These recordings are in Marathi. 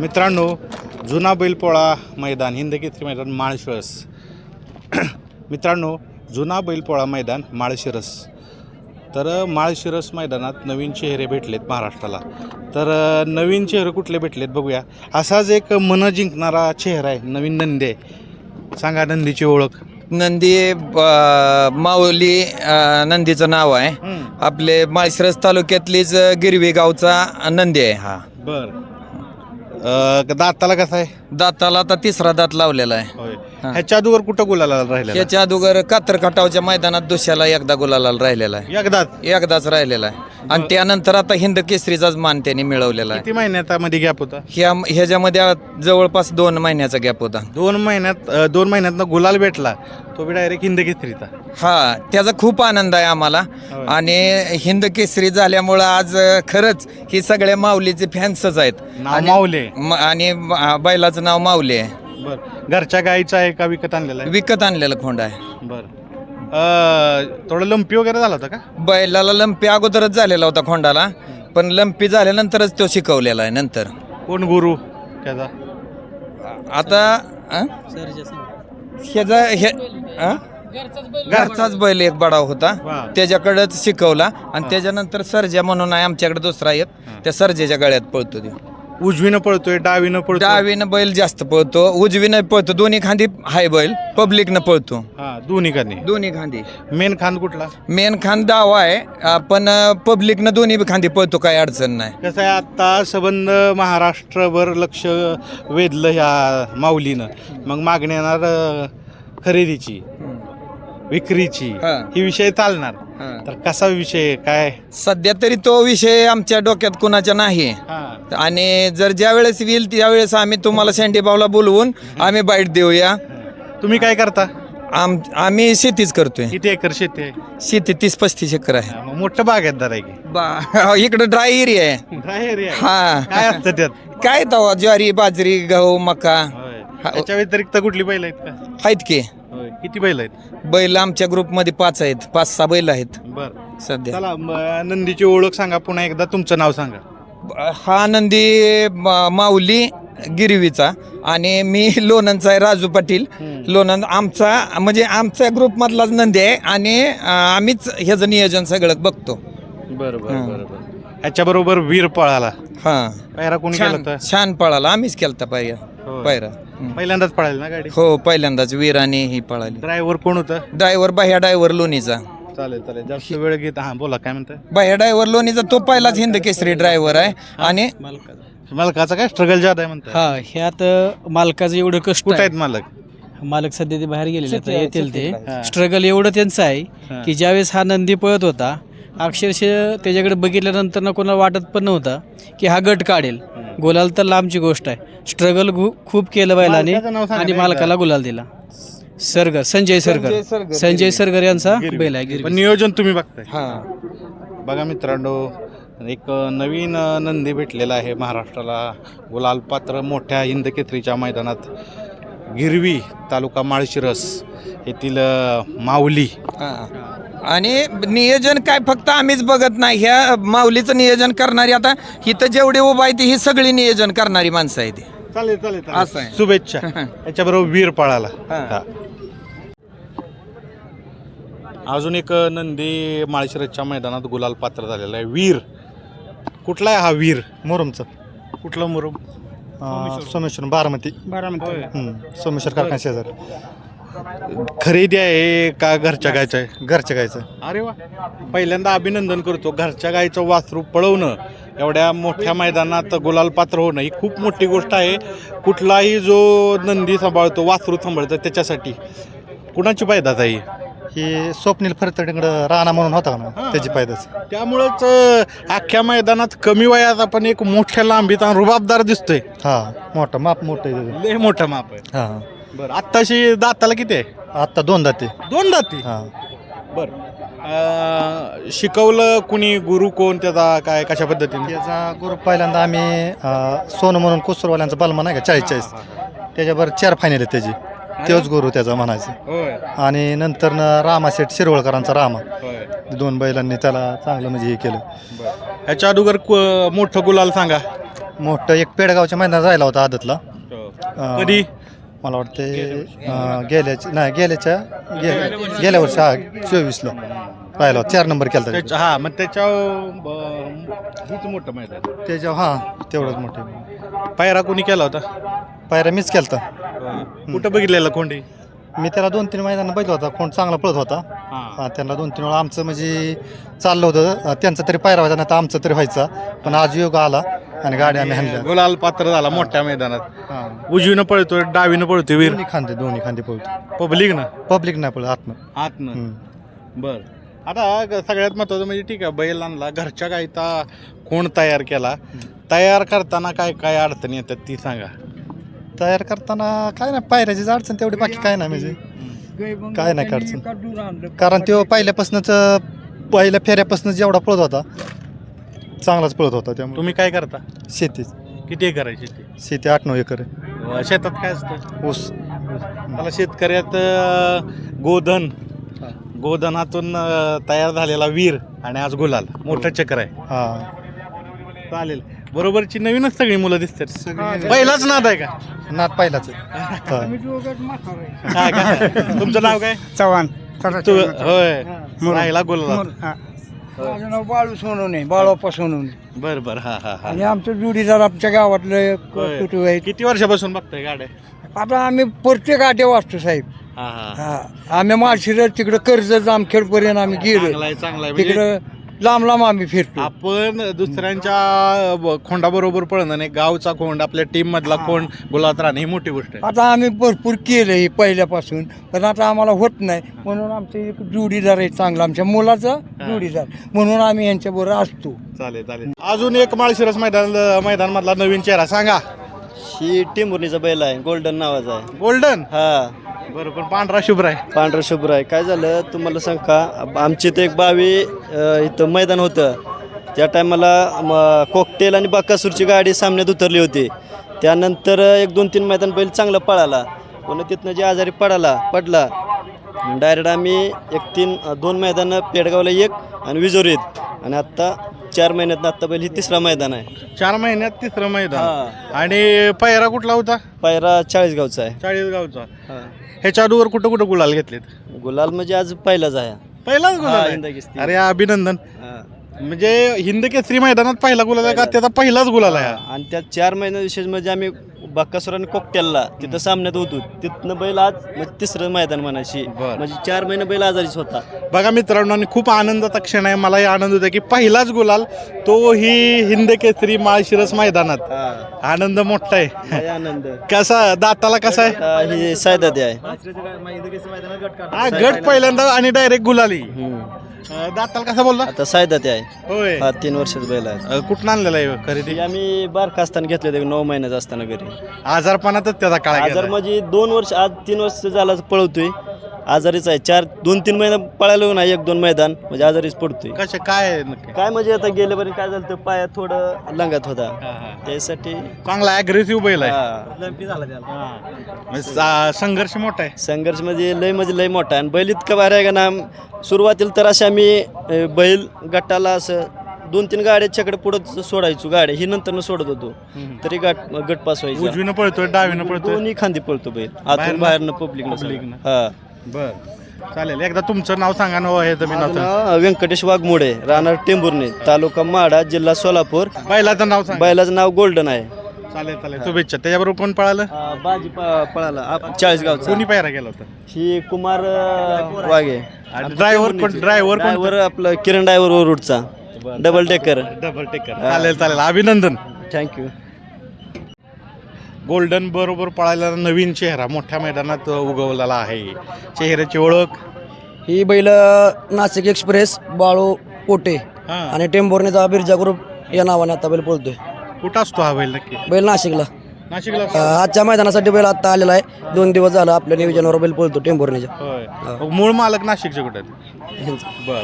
मित्रांनो जुना बैलपोळा मैदान हिंदकेसरी मैदान माळशिरस. मित्रांनो जुना बैलपोळा मैदान माळशिरस. तर माळशिरस मैदानात नवीन चेहरे भेटलेत महाराष्ट्राला. तर नवीन चेहरे कुठले भेटलेत बघूया. असाच एक मन जिंकणारा चेहरा आहे नवीन नंदी. आहे सांगा नंदीची ओळख. नंदी माऊली नंदीचं नाव आहे. आपले माळशिरस तालुक्यातलीच गिरवी गावचा नंदी आहे हा. बर. दाताला कसा आहे? दाताला आता तिसरा दात लावलेला आहे. हा. ह्याच्या अगोदर कुठं गुलाला राहिलेला? याच्या अगोदर कातर खटावच्या मैदानात दुसऱ्याला एकदा गुलाला राहिलेला आहे. एकदाच? एकदाच राहिलेला आहे. आणि त्यानंतर आता हिंद केसरीचाच मान त्यांनी मिळवलेला आहे. किती महिन्यामध्ये गॅप होता? ह्या ह्याच्यामध्ये जवळपास दोन महिन्याचा गॅप होता. दोन महिन्यात अ, दोन महिन्यातनं गुलाल भेटला. तो बी डायरेक्ट हिंद घेतरीचा हा त्याचा खूप आनंद आहे आम्हाला. होय. आणि हिंद केसरी झाल्यामुळं आज अ, खरंच ही सगळ्या माऊलीचे फॅन्सच आहेत. नाव आणि- माऊले म- आणि म- बैलाचं नाव माऊली आहे. बर. घरच्या गाईचा आहे का विकत आणलेला आहे? विकत आणलेलं खोंड आहे. बर. अ, थोडं लंपी वगैरे झाला होता का? बैलाला लंपी अगोदरच झालेला होता खोंडाला पण लंपी झाल्यानंतरच तो शिकवलेला आहे नंतर. कोण गुरु त्याचा? आता अ? ह्याचा हे अ? घरचाच बैल एक बडाव होता. वा. त्याच्याकडेच शिकवला आणि त्याच्यानंतर सर्जा म्हणून आहे आमच्याकडे दुसरा एक त्या सर्जेच्या गळ्यात पळतो तो. उजवीनं पळतोय डावीनं पळतोय. डावीनं बैल जास्त पळतो उजवीनं पळतो दोन्ही खांदी हाय बैल पब्लिकनं पळतो. हा दोन्ही कानी दोन्ही खांदी. मेन खांद कुठला? मेन खान डावा आहे पण पब्लिकनं दोन्ही खांदी पळतो काही अडचण नाही. कसं आहे आता संबंध महाराष्ट्रभर लक्ष वेधलं ह्या माऊलीनं. मग मागणी येणार खरेदीची विक्रीची. ही विषय चालणार. तर कसा विषय काय? सध्या तरी तो विषय आमच्या डोक्यात कुणाच्या नाही हा. आणि जर ज्या वेळेस येईल त्यावेळेस आम्ही तुम्हाला सँडीबावला बोलवून आम्ही बाईट देऊया. तुम्ही काय करता? आम आम्ही शेतीच करतोय. किती एकर शेती आहे? शेती तीस पस्तीस एकर आहे. हा, मग मोठं बागेतदार आहे की. बा इकडं ड्राय एरिया आहे. Dry area आहे. हा. काय असतं त्यात? काय तवा ज्वारी बाजरी गहू मका. होय. हा. त्याच्या व्यतिरिक्त कुठली बैल आहेत का? आहेत की. किती बैल आहेत? बैल आमच्या ग्रुपमध्ये पाच आहेत. पाच सहा बैल आहेत. बर. सध्या. चला म- नंदीची ओळख सांगा. पुन्हा एकदा तुमचं नाव सांगा. हा नंदी मा- माऊली गिरवीचा आणि मी लोणंदचा आहे राजू पाटील. लोणंद आमचा म्हणजे आमच्या ग्रुपमधलाच नंदी आहे आणि अं, आम्हीच ह्याचं नियोजन सगळं बघतो. बरोबर हा. बरोबर ह्याच्या बरोबर वीर पळाला. हा. पायरा कोणी केला छान होता छान पळाला. आम्हीच केलता पायऱ्या होय. पायरा. हं. पहिल्यांदाच पळाली ना गाडी? हो पहिल्यांदाच वीर आणि ही पळाली. ड्रायव्हर कोण होतं? ड्रायव्हर बाह्या ड्रायव्हर लोणीचा. चालेल चालेल. जास्त वेळ घेत हा बोला काय म्हणताय? बाह्या ड्रायव्हर लोणीचा तो पहिलाच हिंद केसरी ड्रायव्हर आहे. आणि मालकाचा. काय? स्ट्रगल जात आहे म्हणताय. हा ह्यात मालकाचं एवढं कष्ट कुठे आहेत आहे. मालक? मालक सध्या ते बाहेर गेलेले आता येतील ते. स्ट्रगल एवढं त्यांचं हा. आहे की ज्यावेळेस हा नंदी पळत होता अक्षरशः त्याच्याकडे बघितल्यानंतर ना कोणाला वाटत पण नव्हता की हा गट काढेल. गुलाल तर लांबची गोष्ट आहे. स्ट्रगल खूप केलं बैलाने आणि मालकाला गुलाल दिला. सरगर संजय सरगर. संजय सरगर यांचा बैल आहे. नियोजन तुम्ही बघताय. हा. बघा मित्रांनो एक नवीन नंदी भेटलेला आहे महाराष्ट्राला. गुलाल पात्र मोठ्या हिंद केसरीच्या मैदानात गिरवी तालुका माळशिरस येथील माऊली. हा. आणि नियोजन काय फक्त आम्हीच बघत नाही. ह्या माऊलीचं नियोजन करणारी आता इथं जेवढी उभा आहे ती ही सगळी नियोजन करणारी माणसं आहे ती. चालेल चालेल असं आहे. शुभेच्छा. याच्याबरोबर वीर पळाला. हा. हा. अजून एक नंदी माळशिरसच्या मैदानात गुलाल पात्र झालेला आहे. वीर. कुठला आहे हा वीर मुरुमचं? कुठला मुरुम? अं, सोमेश्वर बारामती. हं, सोमेश्वर कारखाना शेजार. खरेदी आहे का घरच्या गायचं आहे? घरच्या गायचं. अरे वा. पहिल्यांदा अभिनंदन करतो घरच्या गाईचं वासरू पळवणं एवढ्या मोठ्या मैदानात गुलाल पात्र होणं ही खूप मोठी गोष्ट आहे. कुठलाही जो नंदी सांभाळतो वासरू सांभाळतो त्याच्यासाठी कुणाची पायदात आहे ही? स्वप्नील फरतडीकडं राणा म्हणून होता ना त्याची पायदाच त्यामुळंच अख्ख्या मैदानात कमी वयात आपण एक मोठ्या लांबीत आणि रुबाबदार दिसतोय. हा मोठं माप मोठं आहे. त्याचं लय मोठं माप आहे. हा. बरं आत्ताशी दाताला किती आहे? आत्ता दोन दाते. दोन दाती? हा. बर. शिकवलं कुणी गुरु कोण त्याचा काय कशा पद्धतीने? त्याचा ग्रुप पहिल्यांदा आम्ही अं, सोनू म्हणून कुसुरवाल्यांचा बलमा नाही का चाळीस चाळीस. त्याच्यावर चार फायनल आहे त्याची. तोच गुरु त्याचा म्हणायचं. होय. आणि नंतर रामा शेठ शिरवळकरांचा रामा. होय. दोन बैलांनी त्याला चांगलं म्हणजे हे केलं. ह्याच्या अगोदर कु- मोठं गुलाल सांगा. मोठं एक पेडगावच्या मैदानात राहिला होता आदतला. अं, कधी? मला वाटते गेल्याच्या नाही गेल्याच्या गे- गेल्या वर्षी हा चोवीसला. राहिला होता चार नंबर केला त्याच्या हा मग त्याच्या हीच मोठं मैदान. त्याच्या हा तेवढंच मोठे. पायरा कोणी केला होता? पायऱ्या मीच केलता. कुठं बघितलेलं कोंडी मी त्याला दोन तीन मैदान बघितला होता. कोण चांगला पळत होता. हा, त्यांना दोन तीन वेळा आमचं म्हणजे चाललं होतं. अं, त्यांचा तरी पायरा व्हायचा नाही तर आमचं तरी व्हायचा. पण आज योग आला आणि गाडी आम्ही हाणल्या. गुलाल पात्र झाला मोठ्या मैदानात. हा. उजवीनं पळतोय डावीनं पळतोय वीर. दोन्ही खांदे दोन्ही खांदे पळतो पब्लिक ना? पब्लिक नाही पळत आत्म आतनं? बर. आता ग- सगळ्यात महत्वाचं म्हणजे ठीक आहे बैल आणला घरच्या गायीचा कोण तयार केला? तयार करताना काय काय अडचणी येतात ती सांगा. तयार करताना काय नाही पायऱ्याचीच अडचण तेवढी बाकी काय नाही म्हणजे. काय नाही अडचण. कारण तो पहिल्यापासूनच पहिल्या फेऱ्यापासून जेवढा पळत होता चांगलाच पळत होता त्यामुळे. तुम्ही काय करता? शेती किती एकर आहे शेती? शेती आठ नऊ एकर आहे. अं, शेतात काय असतं? ऊस. मला शेतकऱ्यात अं, गोधन. गोधनातून अं, तयार झालेला वीर आणि आज गुलाल. मोठं चक्र आहे. हा. चालेल. बरोबरची नवीनच सगळी मुलं दिसतात. पहिलाच नाद आहे का? नात पहिलाच आहे. हा. काय काय तुमचं नाव काय? चव्हाण. तू होय. राहिला गुलाल. माझं नाव बाळू सोनवणे बाळाप्पा सोनवणे. बर बर. हा हा हा. आणि आमचं जोडीदार आमच्या गावातलं होय. कुटुंब आहे? किती वर्षापासून बघताय गाड्या? आता आम्ही प्रत्येक आटे वाचतो साहेब. हा हा. हा. आम्ही माळशिरस तिकडं कर्ज जामखेडपर्यंत आम्ही गेलो. चांगला आहे चांगला आहे. म्हणजे तिकडं लांब लांब आम्ही फिरतो. आपण दुसऱ्यांच्या खोंडाबरोबर पळणं नाही गावचा खोंड आपल्या टीम मधला खोंड गुलात राहणं ही मोठी गोष्ट आहे. आता आम्ही भरपूर केलं हे पहिल्यापासून पण आता आम्हाला होत नाही. म्हणून आमचं एक जोडीदार आहे चांगला आमच्या मुलाचा जोडीदार. म्हणून आम्ही यांच्याबरोबर असतो. चालेल चालेल. अजून एक माळशिरस मैदान मैदान मधला नवीन चेहरा सांगा. ही टिंबुर्णीचा बैल आहे गोल्डन नावाचा आहे. गोल्डन? हा. बरोबर. पांढरा शुभ्र आहे. पांढरा शुभ्र आहे. काय झालं तुम्हाला सांग का आमची इथं एक बावी अ, इथं मैदान होतं. त्या टायमाला कॉकटेल आणि बाकासूरची गाडी सामन्यात उतरली होती. त्यानंतर एक दोन तीन मैदान बैल चांगला पळाला. पण तिथनं जे आजारी पडाला पडला डायरेक्ट आम्ही एक तीन दोन मैदानं पेडगावला एक आणि विजोरीत. आणि आत्ता चार महिन्यात आत्ता बैल ही तिसरा मैदान आहे. चार महिन्यात तिसरं मैदान. हा. आणि पायरा कुठला होता? पायरा चाळीसगावचा आहे. चाळीस गावचा हा. ह्याच्या अगोदर कुठं कुठं गुलाल घेतलेत? गुलाल म्हणजे आज पहिलाच आहे. पहिलाच हा, गुलाल आहे. अरे अभिनंदन. हा. म्हणजे हिंद केसरी मैदानात पहिला गुलाल आहे का? त्याचा पहिलाच गुलाल आहे. हा? आणि त्या चार महिन्या विशेष म्हणजे आम्ही बक्कासूर आणि कोकटेलला तिथं सामन्यात होतो. तिथनं बैल आज म्हणजे तिसरं मैदान म्हणायची. बरं. म्हणजे चार महिने बैल आजारीच होता. बघा मित्रांनो आणि खूप आनंदाचा क्षण आहे. मलाही आनंद होता की पहिलाच गुलाल तो ही हिंद केसरी माळशिरस मैदानात. आनंद मोठा आहे. लय आनंद. कसा दाताला कसा आहे? ही सायदादी आहे. हा गट पहिल्यांदा आणि डायरेक्ट गुलाली. हम्म. अं, दाताला कसा बोलला? आता सायदादी आहे. होय. हा तीन वर्षाचा बैल आहे. अं, कुठून आणलेला आहे खरेदी? ती आम्ही बारका असताना घेतले होते नऊ महिन्याचा असताना घरी. आजारपणातच त्याचा काळ आजार गेला. म्हणजे दोन वर्ष आज तीन वर्ष झाला पळवतोय आजारीच आहे. चार दोन तीन महिने पळालो ना एक दोन मैदान म्हणजे आजारीच पडतोय. कशा काय आहे नक्की? काय म्हणजे आता गेल्यापर्यंत काय झालं तर पायात थोडं लंगात होता. हा, हा. त्यासाठी चांगला अग्रेसिव्ह बैल आहे. हा. म्हणजे सा- संघर्ष मोठा आहे. संघर्ष म्हणजे लय म्हणजे लय मोठा आहे. आणि बैल इतकं भारी आहे का ना सुरुवातीला तर असे आम्ही अ, बैल गटाला असं दोन तीन गाड्याच्याकडे पुढं सोडायचो. गाड्या ही नंतर सोडत होतो. तरी गाठ गट पास व्हायचा. उजवीनं पळतोय डावीनं पळतोय. दोन्ही खांदी पळतो बैल. बाहेरनं? आतून बाहेरनं पब्लिक Public. हा. बर. चालेल. एकदा तुमचं नाव सांगा ना हो, हे तुम्ही नाव माझं नाव व्यंकटेश वाघमोडे राहणार टेंभुर्णे तालुका माडा जिल्हा सोलापूर. बैलाचं नाव सांगा. बैलाचं नाव गोल्डन आहे. चालेल चालेल. शुभेच्छा. त्याच्याबरोबर कोण पळालं? अ, बाजी प- पळाला. आप- चाळीसगावचा. कोणी पायरा गेला होता? ही कुमार अ, वाघे. आणि ड्रायव्हर कोण? ड्रायव्हर कोण ड्रायव्हर आपलं किरण ड्रायव्हर रूटचा डबल डेकर डबल टेकर चालेल चालेल. अभिनंदन. थँक्यू गोल्डन बरोबर पळायला नवीन चेहरा मोठ्या मैदानात उगवलेला आहे. चेहऱ्याची ओळख? ही बैल नाशिक एक्सप्रेस बाळू पोटे हा. आणि टेंभोर्णीचा बिरजा ग्रुप या नावाने आता बैल पळतोय. कुठं असतो हा बैल नक्की? बैल नाशिकला. नाशिकला अ, आजच्या मैदानासाठी बैल आता आलेला आहे. दोन दिवस झाला आपल्या नियोजनावर बैल पळतो टेंभोर्णीच्या. होय. मूळ मालक नाशिकचे कुठे? बर.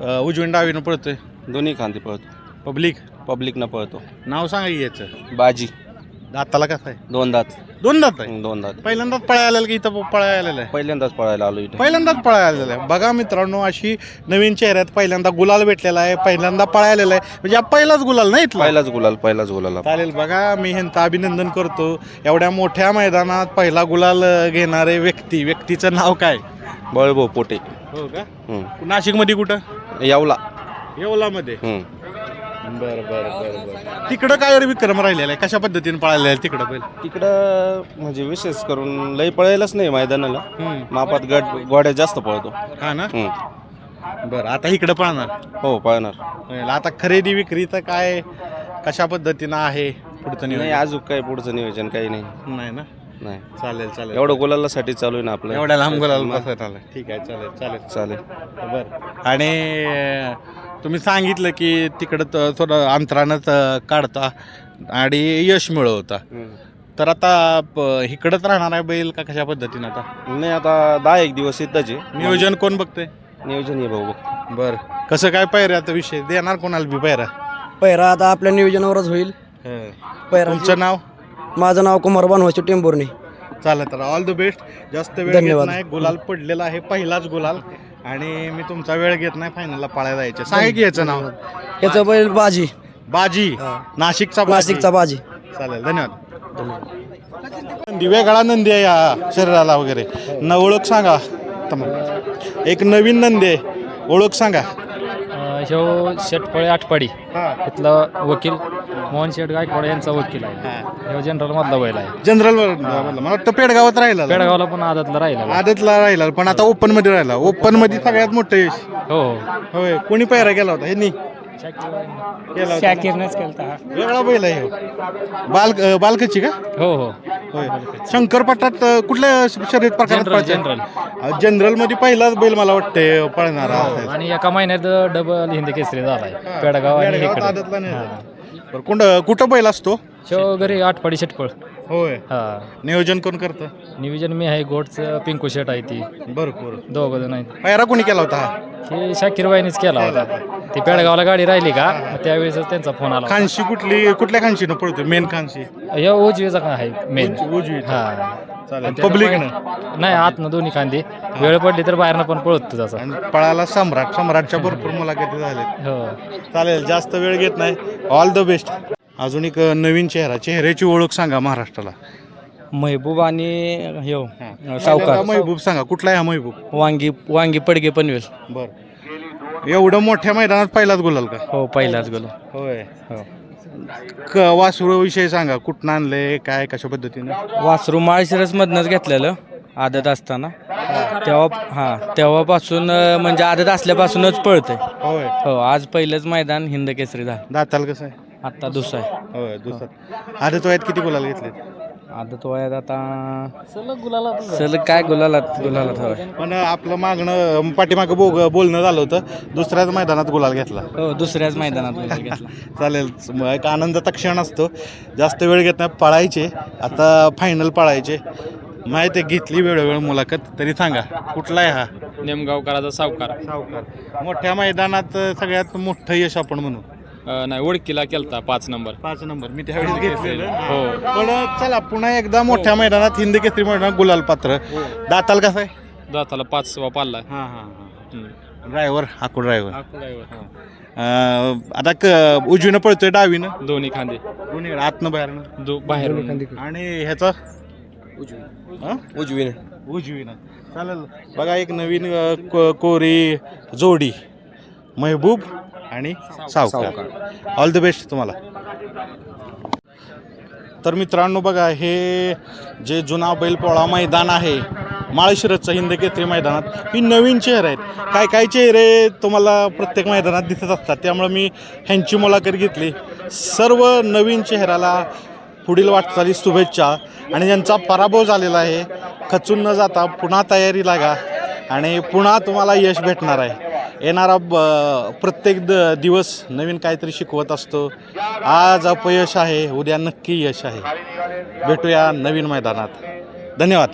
अं, उजवीन डावीनं पळतोय. दोन्ही खांदे पळतो पब्लिक पब्लिकनं पळतो. नाव सांगा की याचं. बाजी. दाताला कसं आहे दोन दात. दोन दात आहे? दोन दात. पहिल्यांदाच पळायला आलेलं की इथं पळायला आलेलं आहे? पहिल्यांदाच पळायला आलो इथे. पहिल्यांदाच पळायला आलेलं आहे. बघा मित्रांनो अशी नवीन चेहऱ्यात पहिल्यांदा गुलाल भेटलेला आहे. पहिल्यांदा पळायला आहे. म्हणजे हा पहिलाच गुलाल नाही इथला? पहिलाच गुलाल पहिलाच गुलाल चालेल बघा. मी ह्यांचं अभिनंदन करतो. एवढ्या मोठ्या मैदानात पहिला गुलाल अ, घेणारे व्यक्ती. व्यक्तीचं नाव काय? बळभाऊ पोटे. हो का. नाशिकमध्ये कुठं? यावला. येवलामध्ये. हम्म. बरं बरं बरं बरं. तिकडं काय रे विक्रम राहिलेला आहे? कशा पद्धतीने पळायला आहे तिकडं बैल? तिकडं म्हणजे विशेष करून लई पळायलाच नाही मैदानाला. मापात गट गोड्या जास्त पळतो. हा ना? हम्म. बरं आता इकडं पळणार? हो पळणार. आता खरेदी विक्रीचं काय कशा पद्धतीनं आहे पुढचं नाही नियोजन? अजून काही पुढचं नियोजन काही नाही. नाही ना? नाही. चालेल चालेल. एवढं गुलालासाठी चालू आहे ना आपलं. एवढ्या लांब गुलाल आलं ठीक आहे चालेल चालेल. चालेल. बरं. आणि अं, तुम्ही सांगितलं की तिकडं त- थोडं अंतरानंच काढता आणि यश मिळवता. तर आता प- इकडंच राहणार आहे बैल का कशा पद्धतीनं आता? नाही आता दहा एक दिवस आहे. नियोजन कोण बघतंय? नियोजन आहे भाऊ बघ बरं. कसं काय पायऱ्याचा विषय? देणार कोणाला बी पायरा पहिरा आता आपल्या नियोजनावरच होईल. पहिरा तुमचं नाव? माझं नाव कुमार बनवायचे टेंभुर्णी. चालेल तर ऑल द बेस्ट जास्त वेळ घेत धन्यवाद. नाही. गुलाल पडलेला आहे पहिलाच गुलाल. आणि मी तुमचा वेळ घेत नाही फायनलला पळायला जायचं. सांगा की याचं नाव? याचं बैल बाजी. बाजी. नाशिकचा. नाशिकचा बाजी. चालेल धन्यवाद. दिव्यागळा नंदी आहे या शरीराला वगैरे. न ओळख सांगा. एक नवीन नंदी आहे. ओळख सांगा. ह्यो शेटपळे आठपाडी इथला वकील मोहन शेठ गायकवाड यांचा वकील आहे. ह्यो जनरल मधला बैल आहे. जनरल मला वाटतं पेडगावात राहिला पेडगावला पण आदतला राहिला बैल. आदतला राहिला पण आता ओपनमध्ये राहिला. ओपनमध्ये सगळ्यात मोठं यश. हो होय कोणी पहिरा गेला होता? ह्यांनी. केला होता. ना? शाकीरनेच केलता वेगळा बैल आहे ह्यो. बाल अं, बालकची का? हो हो. होय. शंकरपटात अं, कुठल्या शर्यत प्रकारात जनरल? जनरलमध्ये पहिलाच बैल मला वाटते पळणारा. असेल. आणि एका महिन्यात डबल हिंदी केसरी झालाय. पेडगाव आणि पेडगावात इकडे. आदतला नाही झाला. बरं कोण कुठं बैल असतो? ह्यो घरी आठपाडी शेटपळ. होय. हा. नियोजन कोण करतं? नियोजन मी आहे गोडचं पिंकू शेट आहे ती. भरपूर दोघं जण आहेत. पायरा कोणी केला होता हा? हे शाकीरबाईनेच केला होता. ती पेडगावला गाडी राहिली का त्यावेळेस त्यांचा फोन आला. खानशी कुठली कुठल्या खानशीनं पळतो मेन खानशी ह्यो उजवीचा का आहे मेन. उजवी हा. चालेल. पब्लिकनं नाही आतनं दोन्ही खांदी. वेळ पडली तर बाहेरनं पण पळत तसं आणि पळाला सम्राट. सम्राटच्या भरपूर मुलाखती झाल्या हो. चालेल जास्त वेळ घेत नाही. ऑल द बेस्ट अजून एक नवीन चेहरा चेहऱ्याची ओळख सांगा महाराष्ट्राला. महबूब आणि ह्यो पहिल्यांदा महबूब सांगा कुठला आहे हा महबूब? वांगी वांगी पडगे पनवेल. बर. एवढं मोठ्या मैदानात पहिलाच गुलाल का? हो पहिलाच गेलो होय. क वासुरू विषय सांगा कुठनं आणले काय कशा पद्धतीनं? वासरू माळशिरसमधनंच घेतलेलं आदत असताना. तेव्हा हां तेव्हापासून अं, म्हणजे आदत असल्यापासूनच पळतंय. होय. हो आज पहिलंच मैदान हिंद केसरी झालं दाताल कसं आहे? आत्ता दुसरं आहे. होय दुसरं. आधी वयात किती गुलाल घेतले आदत वयात आता सलग काय गुलालात गुलालात होय पण आपलं मागणं पाठीमागं बोग बोलणं झालं होतं. दुसऱ्याच मैदानात गुलाल घेतला. हो दुसऱ्याच मैदानात गुलाल घेतला. चालेल. मग एक आनंदाचा क्षण असतो. जास्त वेळ घेत नाही पळायचे. आता फायनल पळायचे. माहिती आहे घेतली वेळोवेळ मुलाखत. तरी सांगा कुठला आहे हा? नेमगावकराचा सावकार. सावकार. मोठ्या मैदानात सगळ्यात मोठं यश आपण म्हणू. नाही ओळखीला केलता पाच नंबर. पाच नंबर. मी त्यावेळेस घेतलेलं. हो. पण चला पुन्हा एकदा मोठ्या मैदानात हिंद केसरी मैदानात गुलाल पात्र. दाताल कसं आहे? दाताला पाच सव्वा पाल्ला हां हां हां. ड्रायव्हर हाकू ड्रायव्हर. आता क उजवीनं पळतोय डावीनं? दोन्ही खांदे. दोन्ही आतनं बाहेरनं? दो बाहेर. आणि ह्याचा? हां? उजवीने. उजवीनं. चालेल. बघा एक नवीन अ, को- कोरी जोडी. महबूब आणि सावकार. ऑल द बेस्ट तुम्हाला. तर मित्रांनो बघा हे जे जुना बैलपोळा मैदान आहे माळशिरसचं हिंद केसरी मैदानात ही नवीन चेहरे आहेत. काय काय चेहरे तुम्हाला प्रत्येक मैदानात दिसत असतात त्यामुळे मी ह्यांची मुलाखत घेतली. सर्व नवीन चेहऱ्याला पुढील वाटचाली शुभेच्छा. आणि ज्यांचा पराभव झालेला आहे खचून न जाता पुन्हा तयारी लागा. आणि पुन्हा तुम्हाला यश भेटणार आहे. येणारा ब प्रत्येक द दिवस नवीन काहीतरी शिकवत असतो. आज अपयश आहे उद्या नक्की यश आहे. भेटूया नवीन मैदानात. धन्यवाद.